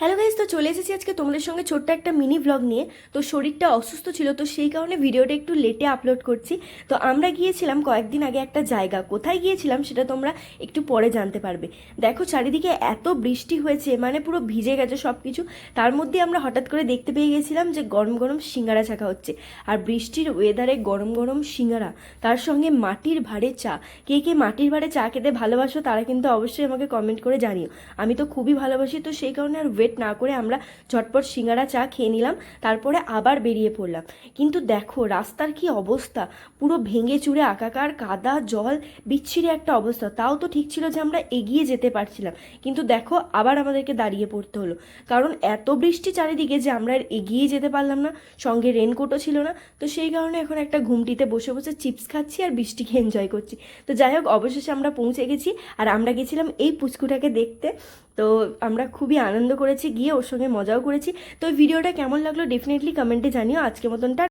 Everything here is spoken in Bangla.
হ্যালো গাইজ তো চলে এসেছি আজকে তোমাদের সঙ্গে ছোট্ট একটা মিনি ব্লগ নিয়ে। তো শরীরটা অসুস্থ ছিল, তো সেই কারণে ভিডিওটা একটু লেটে আপলোড করছি। তো আমরা গিয়েছিলাম কয়েকদিন আগে একটা জায়গা। কোথায় গিয়েছিলাম সেটা তোমরা একটু পরে জানতে পারবে। দেখো চারিদিকে এত বৃষ্টি হয়েছে মানে পুরো ভিজে গেছে সব কিছু তার মধ্যে আমরা হঠাৎ করে দেখতে পেয়ে গেছিলাম যে গরম গরম সিঙ্গারা ছাকা হচ্ছে। আর বৃষ্টির ওয়েদারে গরম গরম সিঙ্গারা, তার সঙ্গে মাটির ভাড়ে চা। কে কে মাটির ভাড়ে চা খেতে ভালোবাসো তারা কিন্তু অবশ্যই আমাকে কমেন্ট করে জানিও। আমি তো খুবই ভালোবাসি, তো সেই কারণে আর ওয়েট না করে আমরা ঝটপট সিঙ্গারা চা খেয়ে নিলাম, তারপরে আবার বেরিয়ে পড়লাম। কিন্তু দেখো, রাস্তার কি অবস্থা? পুরো ভেঙে চুরে আকাকার, কাদা, জল, বিচ্ছিরি একটা অবস্থা। তাও তো ঠিক ছিল যে আমরা এগিয়ে যেতে পারছিলাম। কিন্তু দেখো, আবার আমাদেরকে দাঁড়িয়ে পড়তে হলো। কারণ এত বৃষ্টি চারিদিকে যে আমরা এগিয়ে যেতে পারলাম না, সঙ্গে রেনকোটও ছিল না। তো সেই কারণে এখন একটা ঘুমটিতে বসে বসে চিপস খাচ্ছি আর বৃষ্টিকে এনজয় করছি। তো যাই হোক, অবশেষে আমরা পৌঁছে গেছি। আর আমরা গেছিলাম এই পুচকুটাকে দেখতে। তো আমরা খুবই আনন্দ করেছি, গিয়ে ওর সঙ্গে মজাও করেছি। তো ভিডিওটা কেমন লাগল ডেফিনেটলি কমেন্টে জানিও। আজকে মতনটা